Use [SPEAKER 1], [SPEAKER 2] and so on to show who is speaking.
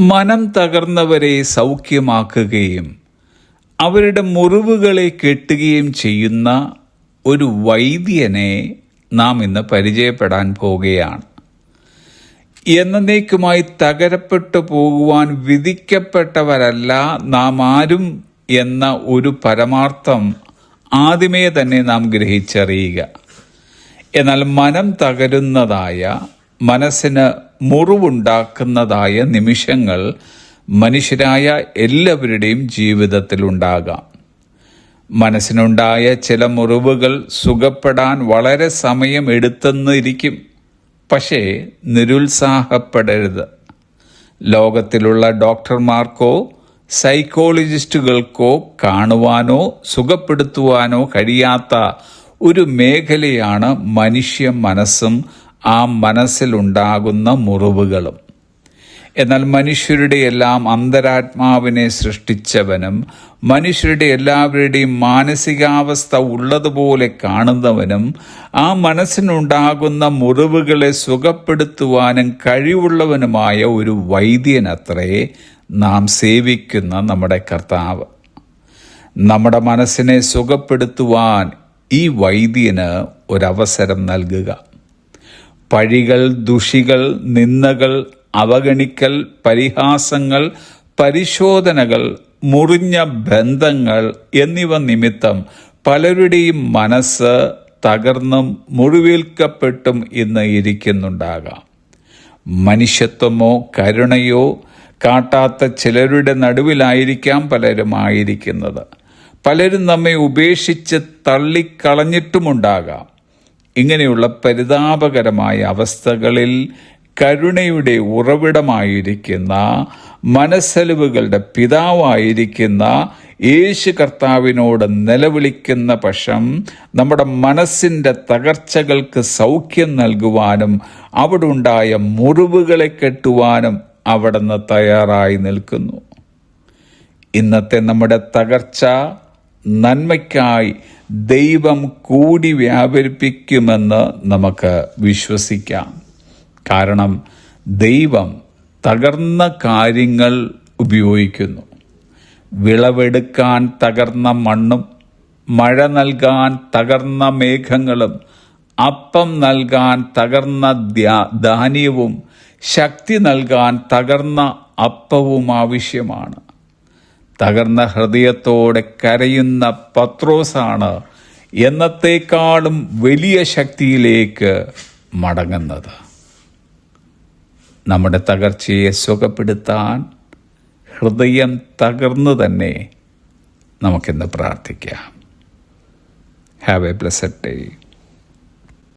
[SPEAKER 1] മനം തകർന്നവരെ സൗഖ്യമാക്കുകയും അവരുടെ മുറിവുകളെ കെട്ടുകയും ചെയ്യുന്ന ഒരു വൈദ്യനെ നാം ഇന്ന് പരിചയപ്പെടാൻ പോവുകയാണ്. എന്നേക്കുമായി തകരപ്പെട്ടു പോകുവാൻ വിധിക്കപ്പെട്ടവരല്ല നാം ആരും എന്ന ഒരു പരമാർത്ഥം ആദ്യമേ തന്നെ നാം ഗ്രഹിച്ചറിയുക. എന്നാൽ മനം തകരുന്നതായ മനസ്സിന് മുറിവുണ്ടാക്കുന്നതായ നിമിഷങ്ങൾ മനുഷ്യരായ എല്ലാവരുടെയും ജീവിതത്തിലുണ്ടാകാം മനസ്സിനുണ്ടായ ചില മുറിവുകൾ സുഖപ്പെടാൻ വളരെ സമയം എടുത്തെന്നിരിക്കും. പക്ഷേ നിരുത്സാഹപ്പെടരുത്. ലോകത്തിലുള്ള ഡോക്ടർമാർക്കോ സൈക്കോളജിസ്റ്റുകൾക്കോ കാണുവാനോ സുഖപ്പെടുത്തുവാനോ കഴിയാത്ത ഒരു മേഖലയാണ് മനുഷ്യ മനസ്സും ആ മനസ്സിലുണ്ടാകുന്ന മുറിവുകളും. എന്നാൽ മനുഷ്യരുടെ എല്ലാം അന്തരാത്മാവിനെ സൃഷ്ടിച്ചവനും മനുഷ്യരുടെ എല്ലാവരുടെയും മാനസികാവസ്ഥ ഉള്ളതുപോലെ കാണുന്നവനും ആ മനസ്സിനുണ്ടാകുന്ന മുറിവുകളെ സുഖപ്പെടുത്തുവാനും കഴിവുള്ളവനുമായ ഒരു വൈദ്യനത്രേ നാം സേവിക്കുന്ന നമ്മുടെ കർത്താവ്. നമ്മുടെ മനസ്സിനെ സുഖപ്പെടുത്തുവാൻ ഈ വൈദ്യന് ഒരവസരം നൽകുക. പഴികൾ ദുഷികൾ നിന്ദകൾ അവഗണിക്കൽ പരിഹാസങ്ങൾ പരിശോധനകൾ മുറിഞ്ഞ ബന്ധങ്ങൾ എന്നിവ നിമിത്തം പലരുടെയും മനസ്സ് തകർന്നും മുറിവേൽക്കപ്പെട്ടും ഇന്ന് ഇരിക്കുന്നുണ്ടാകാം. മനുഷ്യത്വമോ കരുണയോ കാട്ടാത്ത ചിലരുടെ നടുവിലായിരിക്കാം പലരും ആയിരിക്കുന്നത് പലരും നമ്മെ ഉപേക്ഷിച്ച് തള്ളിക്കളഞ്ഞിട്ടുമുണ്ടാകാം. ഇങ്ങനെയുള്ള പരിതാപകരമായ അവസ്ഥകളിൽ കരുണയുടെ ഉറവിടമായിരിക്കുന്ന മനസ്സലിവുകളുടെ പിതാവായിരിക്കുന്ന യേശു കർത്താവിനോട് നിലവിളിക്കുന്ന പക്ഷം നമ്മുടെ മനസ്സിന്റെ തകർച്ചകൾക്ക് സൗഖ്യം നൽകുവാനും അവിടെ ഉണ്ടായ മുറിവുകളെ കെട്ടുവാനും അവിടുന്ന് തയ്യാറായി നിൽക്കുന്നു. ഇന്നത്തെ നമ്മുടെ തകർച്ച നന്മയ്ക്കായി ദൈവം കൂടി വ്യാപരിപ്പിക്കുമെന്ന് നമുക്ക് വിശ്വസിക്കാം. കാരണം ദൈവം തകർന്ന കാര്യങ്ങൾ ഉപയോഗിക്കുന്നു. വിളവെടുക്കാൻ തകർന്ന മണ്ണും മഴ നൽകാൻ തകർന്ന മേഘങ്ങളും അപ്പം നൽകാൻ തകർന്ന ധാന്യവും ശക്തി നൽകാൻ തകർന്ന അപ്പവും ആവശ്യമാണ്. തകർന്ന ഹൃദയത്തോടെ കരയുന്ന പത്രോസാണ് എന്നത്തേക്കാളും വലിയ ശക്തിയിലേക്ക് മടങ്ങുന്നത്. നമ്മുടെ തകർച്ചയെ സുഖപ്പെടുത്താൻ ഹൃദയം തകർന്നു തന്നെ നമുക്കിന്ന് പ്രാർത്ഥിക്കാം. Have A blessed day